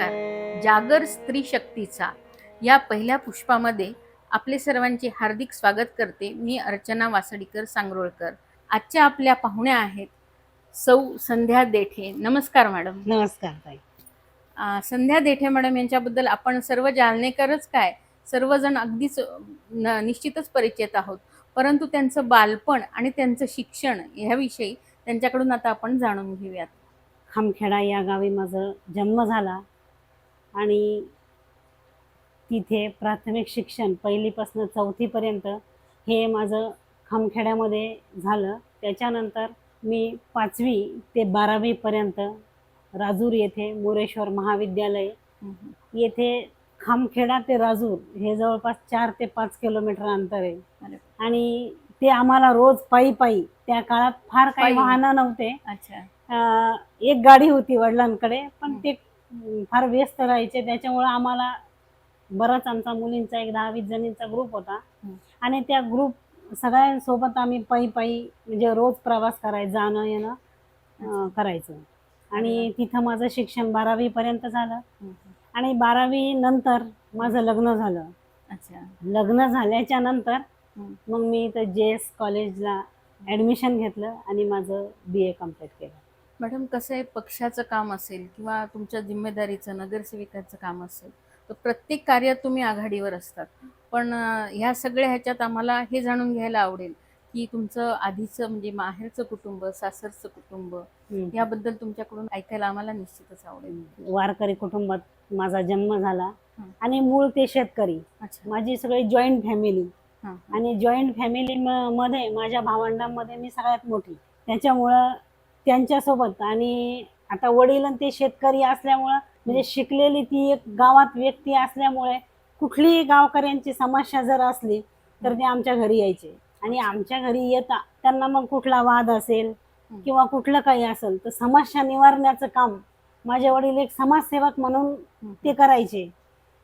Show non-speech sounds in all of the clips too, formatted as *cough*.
नमस्कार जागर स्त्री शक्तीचा. या पहिल्या पुष्पामध्ये आपले सर्वांचे हार्दिक स्वागत करते मी अर्चना वासडीकर सांगरोळकर. आजच्या आपल्या पाहुण्या आहेत सौ संध्या देठे. नमस्कार मॅडम. नमस्कार ताई. संध्या देठे मॅडम यांच्याबद्दल आपण सर्व जालनेकरच काय सर्वजण अगदीच निश्चितच परिचित आहोत. परंतु त्यांचं बालपण आणि त्यांचं शिक्षण ह्याविषयी त्यांच्याकडून आता आपण जाणून घेऊयात. खामखेडा या गावी माझं जन्म झाला. आणि तिथे प्राथमिक शिक्षण पहिलीपासून चौथीपर्यंत हे माझं खामखेड्यामध्ये झालं त्याच्यानंतर मी पाचवी ते बारावीपर्यंत राजूर येथे मोरेश्वर महाविद्यालय येथे खामखेडा ते राजूर हे जवळपास चार ते पाच किलोमीटर अंतर आहे. आणि ते आम्हाला रोज पायी पायी त्या काळात फार काही. वाहनं नव्हते अच्छा एक गाडी होती वडिलांकडे पण. ते फार व्यस्त राहायचे. त्याच्यामुळं आम्हाला बराच आमचा मुलींचा एक दहा वीस जणींचा ग्रुप होता. आणि त्या ग्रुप सगळ्यांसोबत आम्ही पायी पायी म्हणजे रोज प्रवास करायचं जाणं येणं करायचं. आणि तिथं माझं शिक्षण बारावीपर्यंत झालं. आणि बारावी नंतर माझं लग्न झालं. अच्छा. लग्न झाल्याच्यानंतर. मग मी इथं जे एस कॉलेजला ॲडमिशन घेतलं आणि माझं बी ए कंप्लीट केलं. मॅडम कसं आहे पक्षाचं काम असेल किंवा तुमच्या जिम्मेदारीचं नगरसेविकाचं काम असेल तर प्रत्येक कार्यात तुम्ही आघाडीवर असतात. पण ह्या सगळ्या ह्याच्यात आम्हाला हे जाणून घ्यायला आवडेल की तुमचं आधीचं म्हणजे माहेरचं कुटुंब सासरचं कुटुंब. याबद्दल तुमच्याकडून ऐकायला आम्हाला निश्चितच आवडेल. वारकरी कुटुंबात माझा जन्म झाला. आणि मूळ ते शेतकरी. माझी सगळी जॉईंट फॅमिली. आणि जॉईंट फॅमिली मध्ये माझ्या भावंडांमध्ये मी सगळ्यात मोठी. त्याच्यामुळं त्यांच्यासोबत. आणि आता वडील आणि ते शेतकरी असल्यामुळं म्हणजे शिकलेली ती एक गावात व्यक्ती असल्यामुळे कुठलीही गावकऱ्यांची समस्या जर असली तर ते आमच्या घरी यायचे. आणि आमच्या घरी येता त्यांना मग कुठला वाद असेल किंवा कुठलं काही असेल तर समस्या निवारण्याचं काम माझे वडील एक समाजसेवक म्हणून ते करायचे.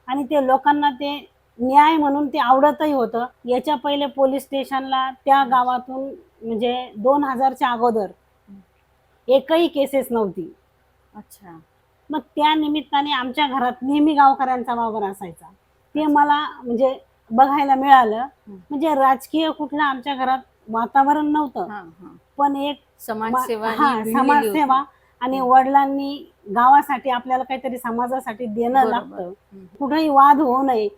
आणि ते लोकांना ते न्याय म्हणून ते आवडतही होतं. याच्या पहिले पोलीस स्टेशनला त्या गावातून म्हणजे दोन हजारच्या अगोदर एकही केसेस नव्हती अच्छा मग त्या निमित्ताने आमच्या घरात नेहमी गावकऱ्यांचा वावर असायचा ते मला म्हणजे बघायला मिळालं. म्हणजे राजकीय कुठलं आमच्या घरात वातावरण नव्हतं पण एक समाजसेवा समाजसेवा. आणि. वडिलांनी गावासाठी आपल्याला काहीतरी समाजासाठी देणं. लागतं. कुठेही वाद होऊ नये.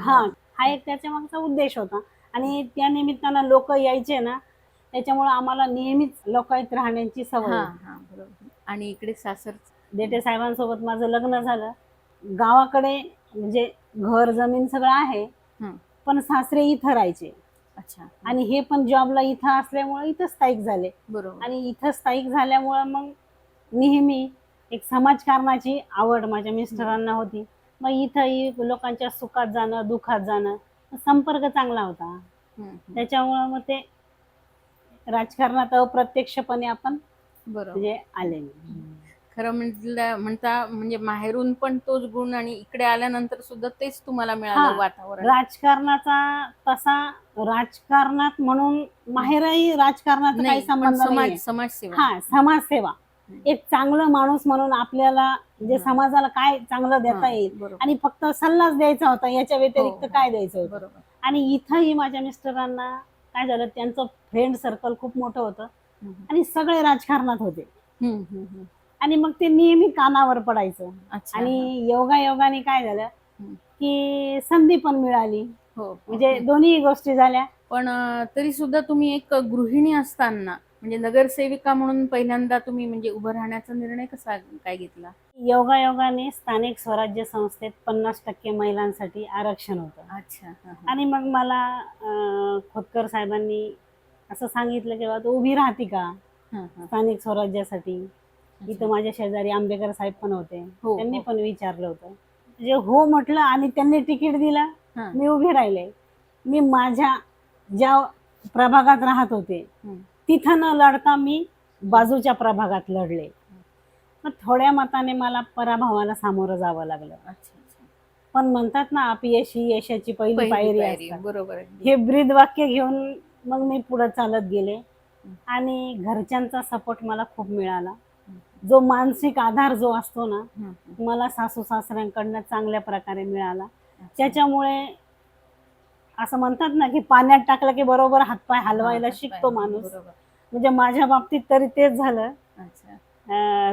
हा हा एक त्याच्या मागचा उद्देश होता आणि त्या निमित्तानं लोक यायचे ना त्याच्यामुळे आम्हाला नेहमीच लोकांत राहण्याची सवय हां. हां बरोबर. आणि इकडे सासर देठे साहेबांसोबत माझं लग्न झालं. गावाकडे म्हणजे घर जमीन सगळं आहे हं. पण सासरे इथं राहायचे. अच्छा. आणि हे पण जॉबला इथं असल्यामुळे इथं स्थायिक झाले. बरोबर. आणि इथं स्थायिक झाल्यामुळं मग नेहमी एक समाजकारणाची आवड माझ्या मिस्टरांना होती. मग इथंही लोकांच्या सुखात जाणं दुखात जाणं संपर्क चांगला होता. हं, हं. त्याच्यामुळं मग ते राजकारणात अप्रत्यक्षपणे आपण बरोबर. म्हणजे आले खरं म्हटलं म्हणता म्हणजे माहेरून पण तोच गुण आणि इकडे आल्यानंतर सुद्धा तेच तुम्हाला मिळालं हां. वातावरण. राजकारणाचा तसा राजकारणात म्हणून माहेरही राजकारणाचा काही नाही पण संबंध नाही समाज समाजसेवा. हा समाजसेवा. एक चांगलं माणूस म्हणून आपल्याला म्हणजे हं. समाजाला काय चांगलं देता हां, येईल? बरोबर. आणि फक्त सल्लाच द्यायचा होता याच्या व्यतिरिक्त हो, हो. काय द्यायचं होतं? बरोबर. आणि इथंही माझ्या मिस्टरांना काय झालं त्यांचं फ्रेंड सर्कल खूप मोठं होतं. आणि सगळे राजकारणात होते. आणि मग ते नेहमी कानावर पडायचं. आणि योगा योगाने काय झालं. की संधी पण मिळाली. हो म्हणजे हं. दोन्ही गोष्टी झाल्या. पण तरी सुद्धा तुम्ही एक गृहिणी असताना म्हणजे नगरसेविका म्हणून पहिल्यांदा तुम्ही म्हणजे उभं राहण्याचा निर्णय कसा काय घेतला योगा योगाने स्थानिक स्वराज्य संस्थेत पन्नास टक्के महिलांसाठी आरक्षण होतं अच्छा हं, हं. आणि मग मला अं, खोतकर साहेबांनी असं सांगितलं की बा तू उभी राहते का हं, हं. स्थानिक स्वराज्यासाठी इथं माझ्या शेजारी आंबेकर साहेब पण होते हो, त्यांनी हो. पण विचारलं होतं म्हणजे हो म्हटलं आणि त्यांनी तिकीट दिलं हं, मी उभी राहिले मी माझ्या ज्या प्रभागात राहत होते हं. तिथं न लढता मी बाजूच्या प्रभागात लढले मग थोड्या मताने मला पराभवाला सामोरं जावं लागलं पण म्हणतात ना अपयश ही यशाची पहिली पायरी बरोबर. हे ब्रीद वाक्य घेऊन मग मी पुढे चालत गेले. आणि घरच्यांचा सपोर्ट मला खूप मिळाला जो मानसिक आधार जो असतो ना. मला सासू सासऱ्यांकडनं चांगल्या प्रकारे मिळाला. त्याच्यामुळे असं म्हणतात ना की पाण्यात टाकलं की बरोबर हातपाय हलवायला शिकतो. माणूस म्हणजे माझ्या बाबतीत तरी तेच झालं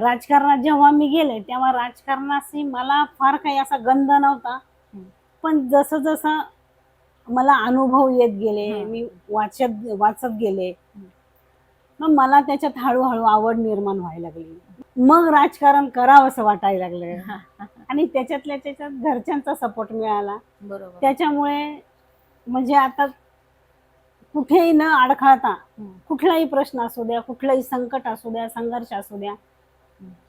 राजकारणात जेव्हा मी गेले तेव्हा राजकारणाशी मला फार काही असा गंध नव्हता. पण जसं जसं मला अनुभव येत गेले. मी वाचत वाचत गेले. मग मला त्याच्यात हळूहळू आवड निर्माण व्हायला लागली मग राजकारण करावंसं वाटायला लागलं. आणि त्याच्यातल्या त्याच्यात घरच्यांचा सपोर्ट मिळाला त्याच्यामुळे म्हणजे आता कुठेही न अडखळता. कुठलाही प्रश्न असू द्या कुठलंही संकट असू द्या संघर्ष असू द्या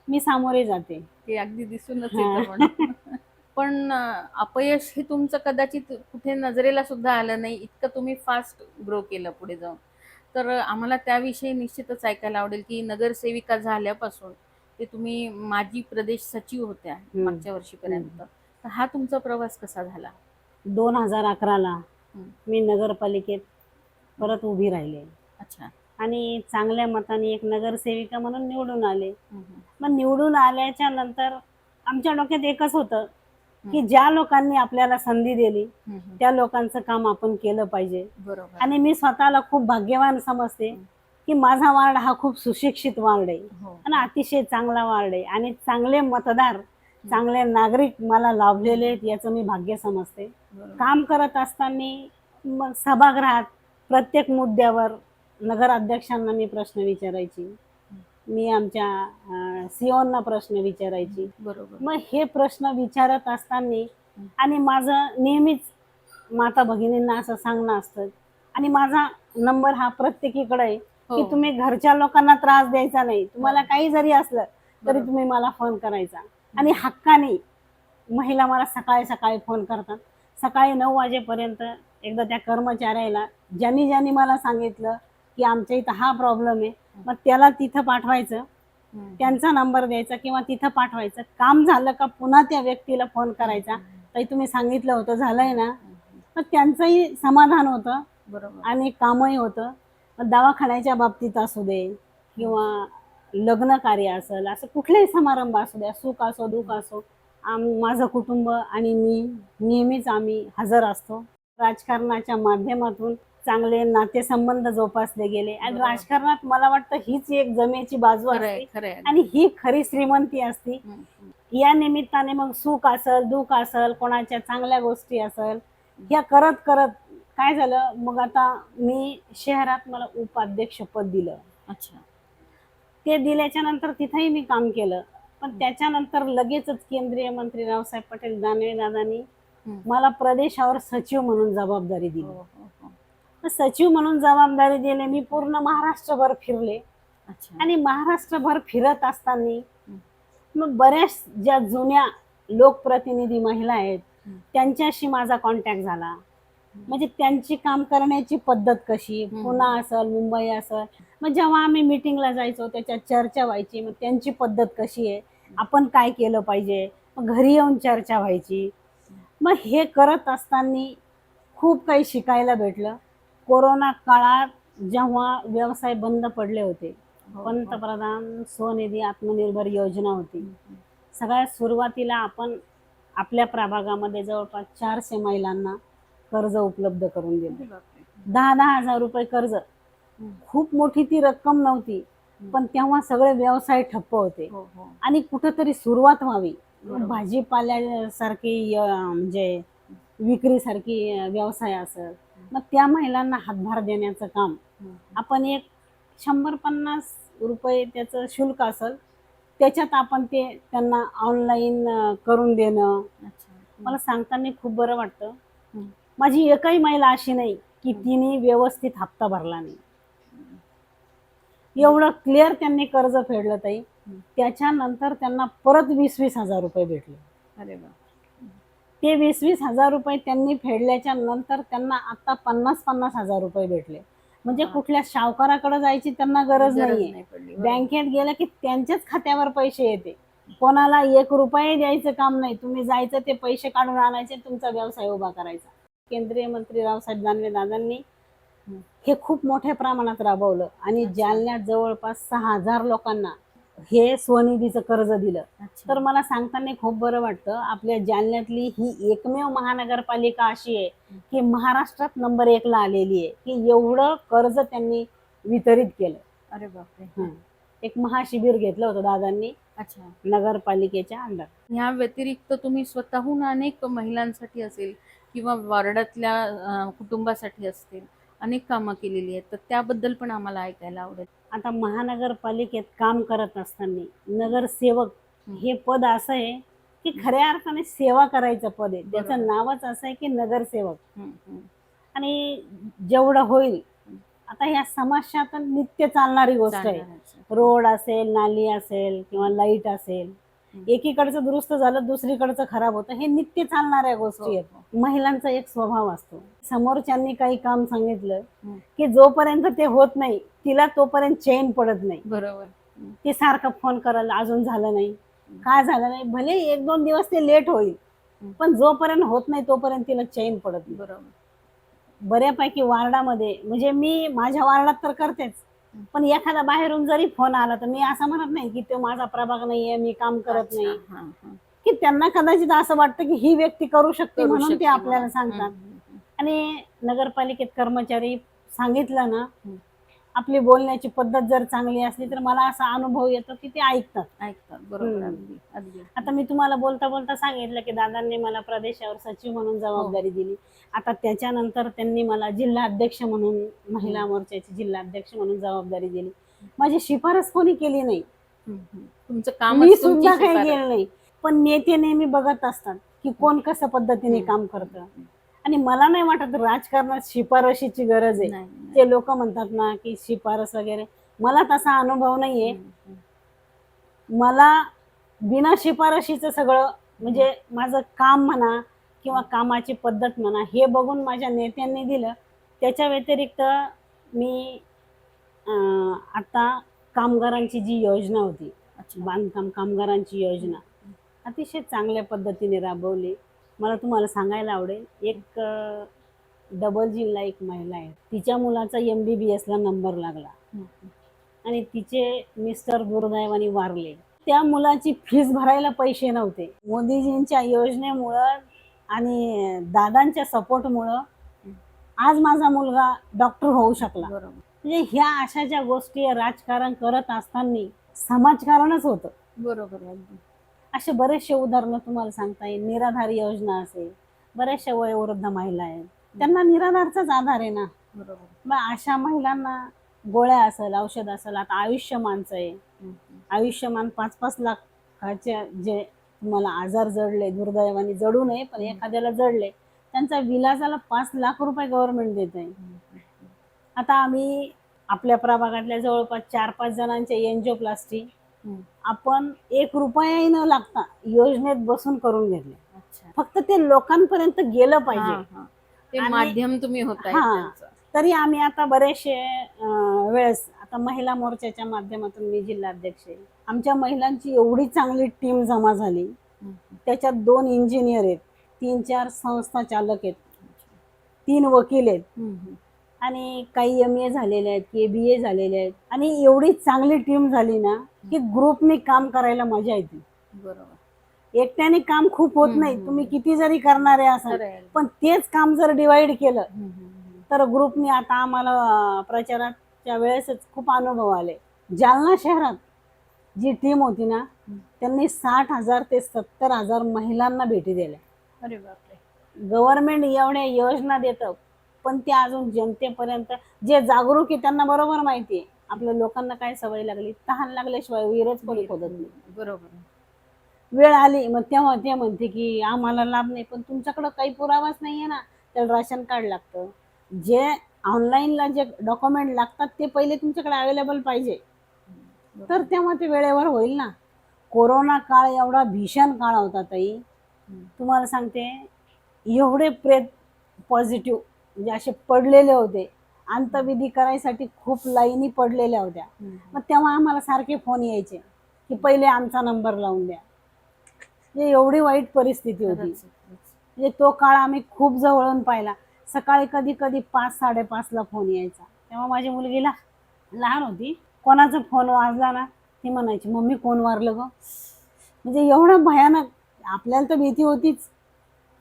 मी सामोरे जाते ते अगदी दिसूनच. येतं पण *laughs* अपयश हे तुमचं कदाचित कुठे नजरेला सुद्धा आलं नाही इतकं तुम्ही फास्ट ग्रो केलं पुढे जाऊन तर आम्हाला त्याविषयी निश्चितच ऐकायला आवडेल की नगरसेविका झाल्यापासून ते तुम्ही माजी प्रदेश सचिव होत्या. मागच्या वर्षीपर्यंत तर हा तुमचा प्रवास कसा झाला दोन हजार अकराला. मी नगरपालिकेत परत उभी राहिले. अच्छा. आणि चांगल्या मताने एक नगरसेविका म्हणून निवडून आले. मग निवडून आल्याच्यानंतर आमच्या डोक्यात एकच होतं की. ज्या लोकांनी आपल्याला संधी दिली. त्या लोकांचं काम आपण केलं पाहिजे. बरोबर. आणि मी स्वतःला खूप भाग्यवान समजते की माझा वार्ड हा खूप सुशिक्षित वार्ड आहे. हो. आणि अतिशय चांगला वार्ड आहे. आणि चांगले मतदार चांगले नागरिक मला लाभलेले आहेत याचं मी भाग्य समजते. काम करत असताना मग सभागृहात प्रत्येक मुद्द्यावर नगर अध्यक्षांना मी प्रश्न विचारायची. मी आमच्या सीओना प्रश्न विचारायची. बरोबर. मग हे प्रश्न विचारत असताना आणि माझं नेहमीच माता भगिनींना असं सांगणं असतं. आणि माझा नंबर हा प्रत्येकीकडे आहे की हो. तुम्ही घरच्या लोकांना त्रास द्यायचा नाही. तुम्हाला. काही जरी असलं तरी. तुम्ही मला फोन करायचा. आणि हक्काने महिला मला सकाळी सकाळी फोन करतात. सकाळी नऊ वाजेपर्यंत एकदा त्या कर्मचाऱ्याला ज्यांनी ज्यांनी मला सांगितलं की आमच्या इथं हा प्रॉब्लेम आहे मग त्याला तिथं पाठवायचं. त्यांचा नंबर द्यायचा किंवा तिथं पाठवायचं. काम झालं का पुन्हा त्या व्यक्तीला फोन करायचा. ताई तुम्ही सांगितलं होतं झालंय ना? मग त्यांचंही समाधान होतं बरोबर. आणि कामही होतं. मग दवाखान्याच्या बाबतीत असू दे किंवा लग्न कार्य असेल असं कुठलाही समारंभ असू द्या सुख असो दुःख असो आम माझं कुटुंब आणि मी नेहमीच आम्ही हजर असतो. राजकारणाच्या माध्यमातून चांगले नातेसंबंध जोपासले गेले. आणि. राजकारणात मला वाटतं हीच एक जमेची बाजू असते खरंय. आणि ही खरी श्रीमंती असते. या निमित्ताने मग सुख असेल दुःख असेल कोणाच्या चांगल्या गोष्टी असेल या करत करत काय झालं? मग आता मी शहरात मला उपाध्यक्षपद दिलं. अच्छा. ते दिल्याच्या नंतर तिथेही मी काम केलं. पण त्याच्यानंतर लगेचच केंद्रीय मंत्री रावसाहेब पटेल दानवे दादांनी. मला प्रदेशावर सचिव म्हणून जबाबदारी दिली. हो हो हो. सचिव म्हणून जबाबदारी दिली मी पूर्ण महाराष्ट्रभर फिरले. अच्छा. आणि महाराष्ट्रभर फिरत असताना मग बऱ्याच ज्या जुन्या लोकप्रतिनिधी महिला आहेत. त्यांच्याशी माझा कॉन्टॅक्ट झाला. म्हणजे त्यांची काम करण्याची पद्धत कशी. पुणे असेल मुंबई असेल मग जेव्हा आम्ही मिटिंगला जायचो त्याच्यात चर्चा व्हायची मग त्यांची पद्धत कशी आहे? आपण काय केलं पाहिजे? मग घरी येऊन चर्चा व्हायची. मग हे करत असताना खूप काही शिकायला भेटलं. कोरोना काळात जेव्हा व्यवसाय बंद पडले होते हो, हो. पंतप्रधान स्वनिधी आत्मनिर्भर योजना होती. सगळ्यात सुरुवातीला आपण आपल्या प्रभागामध्ये जवळपास चारशे महिलांना कर्ज उपलब्ध करून दिलं. दहा दहा हजार रुपये कर्ज. खूप मोठी ती रक्कम नव्हती. पण तेव्हा सगळे व्यवसाय ठप्प होते. हो हो. आणि कुठंतरी सुरुवात व्हावी. भाजीपाल्यासारखी म्हणजे विक्रीसारखी अं, व्यवसाय असेल मग त्या महिलांना हातभार देण्याचं काम. आपण एक शंभर पन्नास रुपये त्याचं शुल्क असेल त्याच्यात आपण ते त्यांना ऑनलाईन करून देणं. मला सांगताना खूप बरं वाटतं. माझी एकही महिला अशी नाही की तिने व्यवस्थित हप्ता भरला नाही. एवढं क्लिअर त्यांनी कर्ज फेडलं ताई. त्याच्यानंतर त्यांना परत वीस वीस हजार रुपये भेटले. अरे वा ते वीस वीस हजार रुपये त्यांनी फेडल्याच्या नंतर त्यांना आता पन्नास पन्नास हजार रुपये भेटले. म्हणजे. कुठल्या सावकाराकडे जायची त्यांना गरज नाहीये. बँकेत गेलं की त्यांच्याच खात्यावर पैसे येते. कोणाला एक रुपये द्यायचं काम नाही. तुम्ही जायचं ते पैसे काढून आणायचे तुमचा व्यवसाय उभा करायचा. केंद्रीय मंत्री रावसाहेब दानवे दादांनी हं. खूप मोठ्या प्रमाणात राबवलं. आणि. जालन्यात जवळपास सहा हजार लोकांना हे स्वनिधीचं कर्ज दिलं. तर मला सांगताना खूप बरं वाटतं आपल्या जालन्यातली ही एकमेव महानगरपालिका अशी आहे की महाराष्ट्रात नंबर एकला आलेली आहे की एवढं कर्ज त्यांनी वितरित केलं. अरे बापरे. हं. एक महाशिबिर घेतलं होतं दादांनी अच्छा. नगरपालिकेच्या अंडर. ह्या व्यतिरिक्त तुम्ही स्वतःहून अनेक महिलांसाठी असेल किंवा वार्डातल्या कुटुंबासाठी असतील अनेक कामं केलेली आहेत तर त्याबद्दल पण आम्हाला ऐकायला आवडेल आता महानगरपालिकेत काम करत असताना नगरसेवक हे पद असं आहे की खऱ्या अर्थाने सेवा करायचं पद आहे त्याचं. नावच असं आहे की नगरसेवक. आणि जेवढं होईल आता ह्या समाजात नित्य चालणारी गोष्ट आहे. रोड असेल नाली असेल किंवा लाइट असेल. एकीकडचं दुरुस्त झालं दुसरीकडचं खराब होतं. हे नित्य चालणाऱ्या गोष्टी आहेत. हो, महिलांचा एक स्वभाव असतो. समोरच्यांनी काही काम सांगितलं. की जोपर्यंत ते होत नाही तिला तोपर्यंत चैन पडत नाही. बरोबर. ती सारखं फोन कराल अजून झालं नाही. काय झालं नाही? भले एक दोन दिवस ते लेट होईल. पण जोपर्यंत होत नाही तोपर्यंत तिला चैन पडत नाही. बरोबर. बऱ्यापैकी वार्डामध्ये म्हणजे मी माझ्या वार्डात तर करतेच. पण एखादा बाहेरून जरी फोन आला तर मी असं म्हणत नाही की तो माझा प्रभाग नाहीये मी काम करत नाही. की त्यांना कदाचित असं वाटतं की ही व्यक्ती करू शकते म्हणून ते आपल्याला. सांगतात. आणि नगरपालिकेत कर्मचारी सांगितलं ना. आपली बोलण्याची पद्धत जर चांगली असली तर मला असा अनुभव येतो की ते ऐकतात. ऐकतात. बरोबर हं. अगदी अगदी. आता मी तुम्हाला बोलता बोलता सांगितलं की दादांनी मला प्रदेशावर सचिव म्हणून जबाबदारी दिली. आता त्याच्यानंतर त्यांनी मला जिल्हा अध्यक्ष म्हणून महिला मोर्चाची जिल्हा अध्यक्ष म्हणून जबाबदारी दिली. माझी शिफारस कोणी केली नाही. हं, हं. तुमचं काम मी सुद्धा काही केलं नाही. पण नेते नेहमी बघत असतात की कोण कसं पद्धतीने काम करतं. आणि मला नाही वाटत राजकारणात शिफारशीची गरज आहे. ते लोक म्हणतात ना की शिफारस वगैरे. मला तसा अनुभव नाहीये. मला बिना शिफारशीचं सगळं म्हणजे माझं काम म्हणा किंवा कामाची पद्धत म्हणा हे बघून माझ्या नेत्यांनी दिलं. त्याच्या व्यतिरिक्त मी आता कामगारांची जी योजना होती बांधकाम कामगारांची योजना अतिशय चांगल्या पद्धतीने राबवली. मला तुम्हाला सांगायला आवडेल एक डबल जिल्हा एक महिला आहे. तिच्या मुलाचा एम बी बी एसला नंबर लागला. आणि तिचे मिस्टर दुर्दैवाने वारले. त्या मुलाची फीस भरायला पैसे नव्हते. मोदीजींच्या योजनेमुळं आणि दादांच्या सपोर्टमुळं आज माझा मुलगा डॉक्टर होऊ शकला. म्हणजे ह्या अशा ज्या गोष्टी राजकारण करत असताना समाजकारणच होतं. बरोबर असे बरेचसे उदाहरणं तुम्हाला सांगता येईल निराधार योजना असेल बऱ्याचशा वयोवृद्ध महिला आहेत त्यांना निराधारचाच आधार आहे ना बरोबर मग अशा महिलांना गोळ्या असेल औषध असेल आता आयुष्यमानचं आहे. आयुष्यमान पाच पाच लाखाचे जे तुम्हाला आजार जडले दुर्दैवाने जडू नये पण एखाद्याला जडले त्यांचा विलासाला पाच लाख रुपये गव्हर्नमेंट देत आहे. आता आम्ही आपल्या प्रभागातल्या जवळपास चार पाच जणांचे एनजिओप्लास्टी हं. आपण एक रुपयाही न लागता योजनेत बसून करून घेतले फक्त ते लोकांपर्यंत गेलं पाहिजे. ते माध्यम तुम्ही हां. त्यांचं. तरी आम्ही आता बरेचसे वेळेस आता महिला मोर्चाच्या माध्यमातून मी जिल्हाध्यक्ष आहे आमच्या महिलांची एवढी चांगली टीम जमा झाली. त्याच्यात दोन इंजिनियर आहेत तीन चार संस्था चालक आहेत तीन वकील आहेत. आणि काही एम ए झालेले आहेत के बी ए झालेले आहेत आणि एवढी चांगली टीम झाली ना की ग्रुपने काम करायला मजा येते बरोबर एकट्याने काम खूप होत नाही. तुम्ही किती जरी करणारे असाल. पण तेच काम जर डिवाइड केलं. तर ग्रुपने आता आम्हाला प्रचाराच्या वेळेसच खूप अनुभव आले जालना शहरात जी टीम होती ना. त्यांनी साठ हजार ते सत्तर हजार महिलांना भेटी दिल्या गव्हर्नमेंट एवढ्या योजना देतं पण ते अजून जनतेपर्यंत जे जागरूक आहे त्यांना बरोबर माहिती आहे. आपल्या लोकांना काय सवय लागली? तहान लागल्याशिवाय विहिरच कोणी खोदत नाही. बरोबर. वेळ आली मग तेव्हा ते म्हणते की आम्हाला लाभ नाही पण तुमच्याकडं काही पुरावाच नाहीये ना. त्याला राशन कार्ड लागतं. जे ऑनलाईनला जे डॉक्युमेंट लागतात ते पहिले तुमच्याकडे अवेलेबल पाहिजे. तर तेव्हा ते वेळेवर होईल ना. कोरोना काळ एवढा भीषण काळ होता ताई. तुम्हाला सांगते एवढे प्रेत पॉझिटिव्ह म्हणजे असे पडलेले होते. अंतविधी करायसाठी खूप लाईनी पडलेल्या होत्या. मग तेव्हा आम्हाला सारखे फोन यायचे की पहिले आमचा नंबर लावून द्या. म्हणजे एवढी वाईट परिस्थिती होती. म्हणजे तो काळ आम्ही खूप जवळून पाहिला. सकाळी कधी कधी पाच साडेपाचला फोन यायचा. तेव्हा माझी मुलगीला लहान होती कोणाचा फोन वाजला ना ती म्हणायची मम्मी कोण वारलं ग? म्हणजे एवढं भयानक आपल्याला तर भीती होतीच.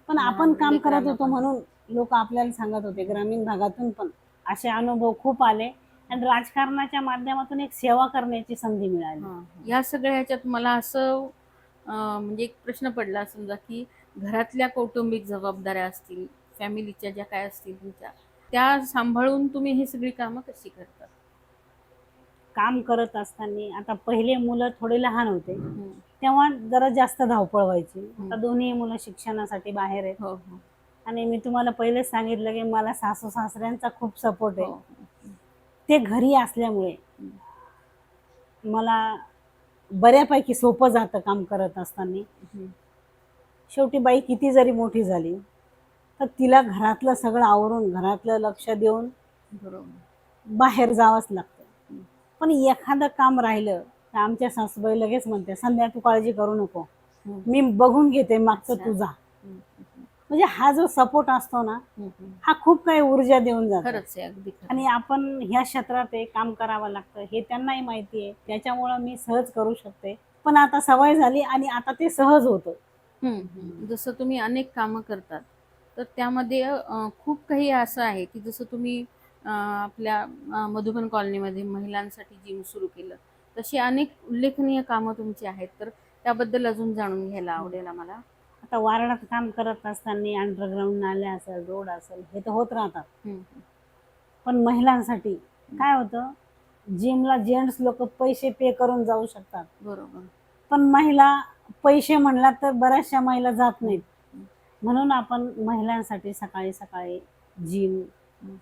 पण आपण काम करत होतो. म्हणून लोक आपल्याला सांगत होते ग्रामीण भागातून पण असे अनुभव खूप आले. आणि राजकारणाच्या माध्यमातून एक सेवा करण्याची संधी मिळाली. या सगळ्या ह्याच्यात मला असं म्हणजे एक प्रश्न पडला समजा की घरातल्या कौटुंबिक जबाबदाऱ्या असतील फॅमिलीच्या ज्या काय असतील तुमच्या त्या सांभाळून तुम्ही ही सगळी कामं कशी करता? काम करत असताना आता पहिले मुलं थोडे लहान होते. तेव्हा जरा जास्त धावपळ व्हायची. आता. दोन्ही मुलं शिक्षणासाठी बाहेर आहेत. हो हो. आणि मी तुम्हाला पहिलेच सांगितलं की मला सासू सासऱ्यांचा खूप सपोर्ट आहे. हो. ते घरी असल्यामुळे मला बऱ्यापैकी सोपं जातं काम करत असताना. शेवटी बाई किती जरी मोठी झाली तर तिला घरातलं सगळं आवरून घरातलं लक्ष देऊन बाहेर जावंच लागतं. पण एखादं काम राहिलं तर आमच्या सासूबाई लगेच म्हणते संध्या तू काळजी करू नको. मी बघून घेते मागचं अच्छा. म्हणजे हा जो सपोर्ट असतो ना. हा खूप काही ऊर्जा देऊन जातो. खरंच आहे अगदी खरं आणि आपण ह्या क्षेत्रात काम करावं लागतं हे त्यांनाही माहिती आहे. त्याच्यामुळं मी सहज करू शकते. पण आता सवय झाली आणि आता ते सहज होतं. जसं तुम्ही अनेक कामं करतात तर त्यामध्ये खूप काही असं आहे की जसं तुम्ही आपल्या मधुबन कॉलनीमध्ये महिलांसाठी जिम सुरू केलं. तशी अनेक उल्लेखनीय कामं तुमची आहेत तर त्याबद्दल अजून जाणून घ्यायला आवडेल आम्हाला. आता वारणात काम करत असताना अंडरग्राऊंड नाल्या असेल रोड असेल हे तर होत राहतात. पण महिलांसाठी काय होतं? जिमला जेंट्स लोक पैसे पे करून जाऊ शकतात. बरोबर. पण महिला पैसे म्हणला तर बऱ्याचशा महिला जात नाहीत. म्हणून आपण महिलांसाठी सकाळी सकाळी जिम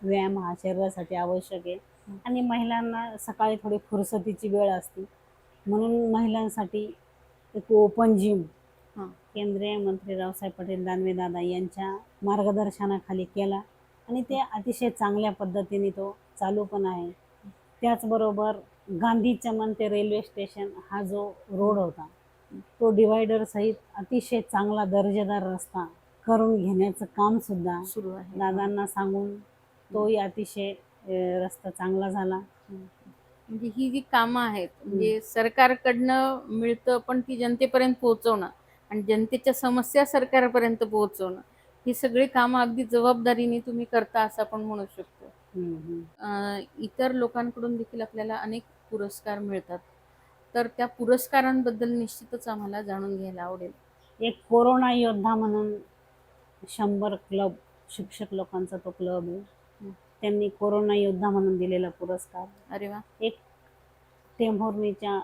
व्यायाम हा शरीरासाठी आवश्यक आहे. आणि महिलांना सकाळी थोडी फुरसतीची वेळ असते. म्हणून महिलांसाठी एक ओपन जिम केंद्रीय मंत्री रावसाहेब पटेल दानवे दादा यांच्या मार्गदर्शनाखाली केला. आणि ते अतिशय चांगल्या पद्धतीने तो चालू पण आहे. त्याचबरोबर गांधी चमन ते रेल्वे स्टेशन हा जो रोड होता तो डिवायडर सहित अतिशय चांगला दर्जेदार रस्ता करून घेण्याचं काम सुद्धा सुरू आहे. दादांना सांगून तोही अतिशय रस्ता चांगला झाला. म्हणजे ही जी कामं आहेत म्हणजे सरकारकडनं मिळतं पण ती जनतेपर्यंत पोहोचवणं आणि जनतेच्या समस्या सरकारपर्यंत पोहोचवणं. ही सगळी कामं अगदी जबाबदारीने तुम्ही करता असं आपण म्हणू शकतो. इतर लोकांकडून देखील आपल्याला अनेक पुरस्कार मिळतात. तर त्या पुरस्कारांबद्दल निश्चितच आम्हाला जाणून घ्यायला आवडेल. एक कोरोना योद्धा म्हणून शंभर क्लब शिक्षक लोकांचा तो क्लब आहे. त्यांनी कोरोना योद्धा म्हणून दिलेला पुरस्कार. अरे वा. एक टेंभुर्णीच्या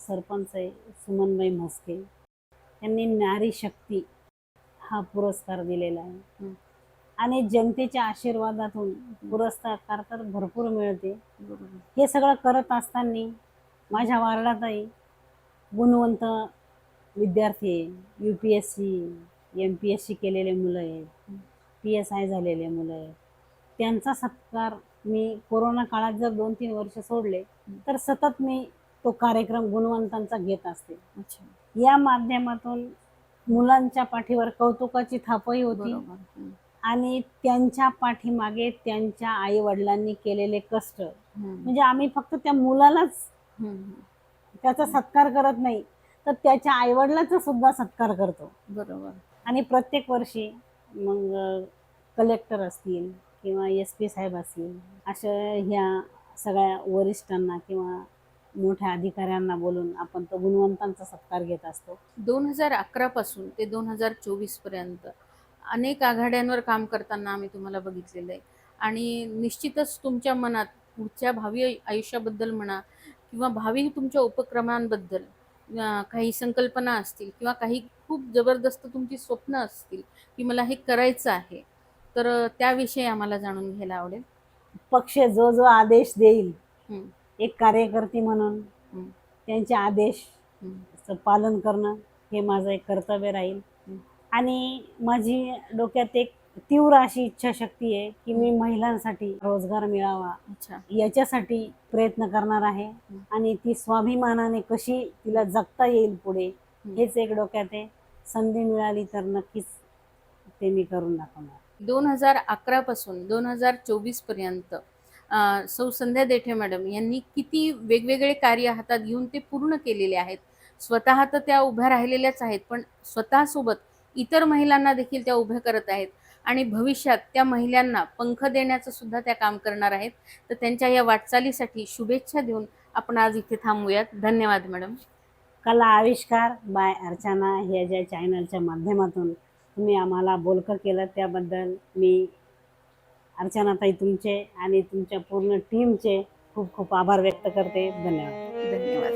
सरपंच आहे सुमनबाई म्हस्के. त्यांनी नारी शक्ती हा पुरस्कार दिलेला आहे. आणि जनतेच्या आशीर्वादातून पुरस्कार तर भरपूर मिळते. हे सगळं करत असताना माझ्या वार्डातही गुणवंत विद्यार्थी आहे. U P S C M P S C केलेले मुलं आहेत. पी एस आय झालेले मुलं आहेत. त्यांचा सत्कार मी कोरोना काळात जर दोन तीन वर्ष सोडले तर सतत मी तो कार्यक्रम गुणवंतांचा घेत असते. अच्छा. या माध्यमातून मुलांच्या पाठीवर कौतुकाची थापही होती. आणि त्यांच्या पाठीमागे त्यांच्या आई वडिलांनी केलेले कष्ट. म्हणजे आम्ही फक्त त्या मुलालाच. त्याचा सत्कार करत नाही तर त्याच्या आईवडिलाचा सुद्धा सत्कार करतो बरोबर आणि प्रत्येक वर्षी मग कलेक्टर असतील किंवा एस पी साहेब असतील अशा ह्या सगळ्या वरिष्ठांना किंवा मोठ्या अधिकाऱ्यांना बोलून आपण तो गुणवंतांचा सत्कार घेत असतो. दोन हजार अकरा पासून ते दोन हजार चोवीसपर्यंत अनेक आघाड्यांवर काम करताना आम्ही तुम्हाला बघितलेलं आहे. आणि निश्चितच तुमच्या मनात पुढच्या भावी आयु- आयुष्याबद्दल म्हणा किंवा भावी तुमच्या उपक्रमांबद्दल काही संकल्पना असतील किंवा काही खूप जबरदस्त तुमची स्वप्न असतील की मला हे करायचं आहे तर त्याविषयी आम्हाला जाणून घ्यायला आवडेल. पक्ष जो जो आदेश देईल एक कार्यकर्ती म्हणून त्यांचे आदेश पालन करणं हे माझं एक कर्तव्य राहील. आणि माझी डोक्यात एक तीव्र अशी इच्छाशक्ती आहे की मी महिलांसाठी रोजगार मिळावा. अच्छा. याच्यासाठी प्रयत्न करणार आहे आणि ती स्वाभिमानाने कशी तिला जगता येईल पुढे हेच एक डोक्यात आहे. संधी मिळाली तर नक्कीच ते मी करून दाखवणार. दोन हजार अकरा पासून दोन हजार चोवीसपर्यंत सौ संध्या देठे मॅडम यांनी किती वेगवेगळे कार्य हातात घेऊन ते पूर्ण केलेले आहेत. स्वतः तर त्या उभ्या राहिलेल्याच आहेत पण स्वतःसोबत इतर महिलांना देखील त्या उभ्या करत आहेत आणि भविष्यात त्या महिलांना पंख देण्याचं सुद्धा त्या काम करणार आहेत. तर त्यांच्या या वाटचालीसाठी शुभेच्छा देऊन आपण आज इथे थांबूयात. धन्यवाद मॅडम. कला आविष्कार बाय अर्चना ह्या ज्या चॅनलच्या माध्यमातून तुम्ही आम्हाला बोलकं केलं त्याबद्दल मी अर्चनाताई तुमचे आणि तुमच्या पूर्ण टीमचे खूप खूप आभार व्यक्त करते. धन्यवाद. धन्यवाद.